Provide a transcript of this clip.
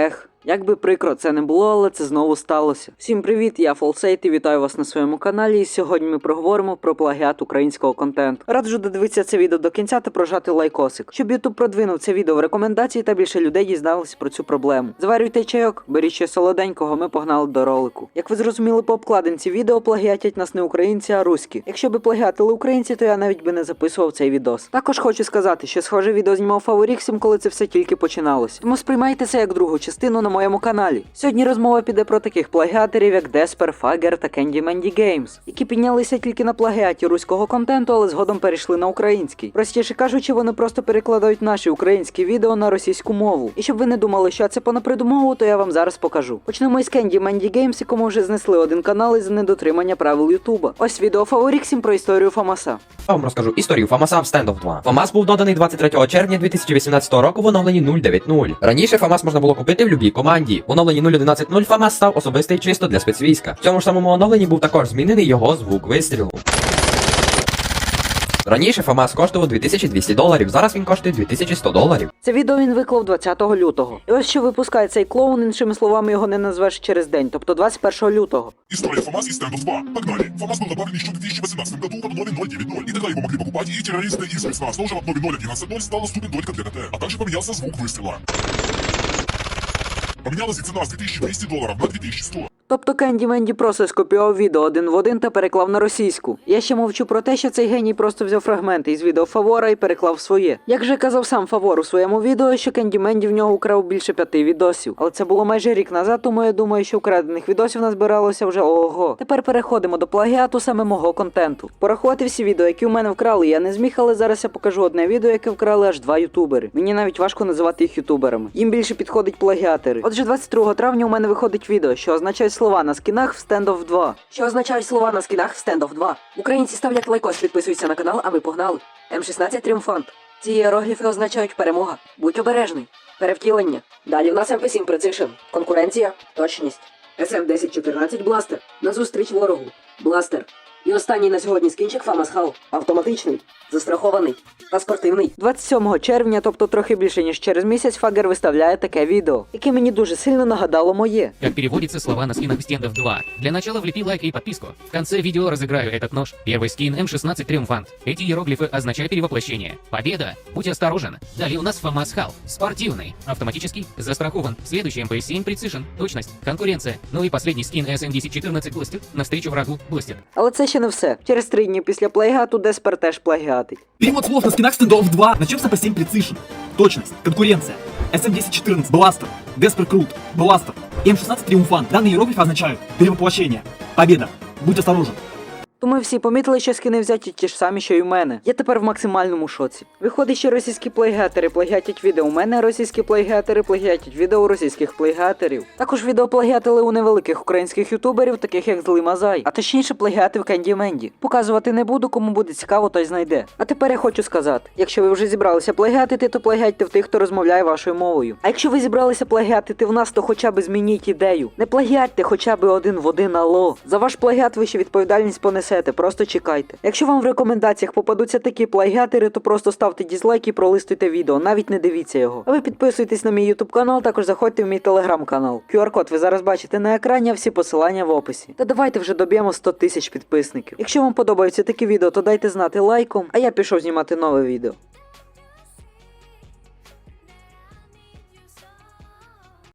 echt як би прикро це не було, але це знову сталося. Всім привіт, я Фолсейт і вітаю вас на своєму каналі. І сьогодні ми проговоримо про плагіат українського контенту. Раджу додивитися це відео до кінця та прожати лайкосик, щоб YouTube продвинув це відео в рекомендації та більше людей дізналися про цю проблему. Заварюйте чайок, беріть ще солоденького, ми погнали до ролику. Як ви зрозуміли по обкладинці відео, плагіатять нас не українці, а руські. Якщо би плагіатили українці, то я навіть би не записував цей відос. Також хочу сказати, що схоже відео знімав Фаворіксім, коли це все тільки починалось. Тому сприймайте це як другу частину моєму каналі. Сьогодні розмова піде про таких плагіаторів, як Деспер, Фагер та Candy Mandy Games, які піднялися тільки на плагіаті руського контенту, але згодом перейшли на український. Простіше кажучи, вони просто перекладають наші українські відео на російську мову. І щоб ви не думали, що це понапридумову, то я вам зараз покажу. Почнемо із Candy Mandy Games, якому вже знесли один канал із недотримання правил Ютуба. Ось відео Фаворіксім про історію Фамаса. Я вам розкажу історію Фамаса в Standoff 2. Фамас був доданий 23 червня 2018 року в оновленні 0.9.0. Раніше Фамас можна було купити в любій команді. В оновленні 0.11.0 Фамас став особистий чисто для спецвійська. В цьому ж самому оновленні був також змінений його звук вистрілу. Раніше Фамас коштував 2200 доларів, зараз він коштує 2100 доларів. Це відео він виклав 20 лютого. І ось що випускає цей клоун, іншими словами, його не назвеш через день, тобто 21 лютого. История ФАМАС и Standoff 2. Погнали. ФАМАС был добавлен еще в 2018 году в обнове 0.9.0, и тогда его могли покупать и террористы, и спецназ. Но уже в обнове 0.11.0 стал доступен только для КТ, а также поменялся звук выстрела. Поменялась и цена с 2200 долларов на 2100. Тобто Кенді Менді просто скопіював відео один в один та переклав на російську. Я ще мовчу про те, що цей геній просто взяв фрагменти із відео Фавора і переклав своє. Як же казав сам Фавор у своєму відео, що Кенді Менді в нього украв більше п'яти відосів. Але це було майже рік назад, тому я думаю, що украдених відосів назбиралося вже ого. Тепер переходимо до плагіату саме мого контенту. Порахувати всі відео, які у мене вкрали, я не зміг, але зараз я покажу одне відео, яке вкрали аж два ютубери. Мені навіть важко називати їх ютуберами. Їм більше підходить плагіатори. Отже, 22 травня у мене виходить відео, що означає слова на скінах в стендов 2. Що означають слова на скінах в стендов 2? Українці ставлять лайкос, підписуються на канал, а ми погнали. М16 Тріумфант. Ці іерогліфи означають перемога. Будь обережний. Перевтілення. Далі в нас МП7 Precision. Конкуренція, точність. СМ1014 Бластер. Назустріч ворогу. Бластер. І останній на сьогодні скінчик Фамас Хал. Автоматичний, застрахований та спортивний. 27 червня, тобто трохи більше ніж через місяць, Фагер виставляє таке відео, яке мені дуже сильно нагадало моє. Как переводятся слова на скинах стендов 2. Для начала влепи лайк и подписку. В конце видео разыграю этот нож. Первый скин М16 Триумфант. Эти иероглифы означают перевоплощение. Победа! Будь осторожен. Далее у нас ФАМАС Хал. Спортивный. Автоматический. Застрахован. Следующий МП7 Precision. Точность. Конкуренция. Ну и последний скин SM1014 Бластер. Навстречу врагу Бластер. Але це ще не все. Через три дні після плейгату Деспер теж плагіатить. от слов на скінах стендов 2. Начнем с AP7 Precision. Точність, конкуренція. SM1014, Бластер, Деспер Крут, Бластер, М16 Триумфан. Данные иероглифы означают перевоплощение. Победа. Будь осторожен. Тому всі помітили, що скини взяті ті ж самі, що й у мене. Я тепер в максимальному шоці. Виходить, що російські плагіатори плагіатять відео у мене, російські плагіатори плагіатять відео російських плагіаторів. Також відео плагіатили у невеликих українських ютуберів, таких як Злий Мазай, а точніше плагіатив Кенді Менді. Показувати не буду, кому буде цікаво, той знайде. А тепер я хочу сказати: якщо ви вже зібралися плагіатити, то плагіатьте в тих, хто розмовляє вашою мовою. А якщо ви зібралися плагіатити в нас, то хоча б змініть ідею. Не плагіатьте хоча б один в один алло. За ваш плагіат ви ще відповідальність понесете, просто чекайте. Якщо вам в рекомендаціях попадуться такі плагіатори, то просто ставте дізлайк і пролистуйте відео, навіть не дивіться його. А ви підписуйтесь на мій YouTube канал, також заходьте в мій телеграм-канал. QR-код ви зараз бачите на екрані, а всі посилання в описі. Та давайте вже доб'ємо 100 тисяч підписників. Якщо вам подобаються такі відео, то дайте знати лайком, а я пішов знімати нове відео.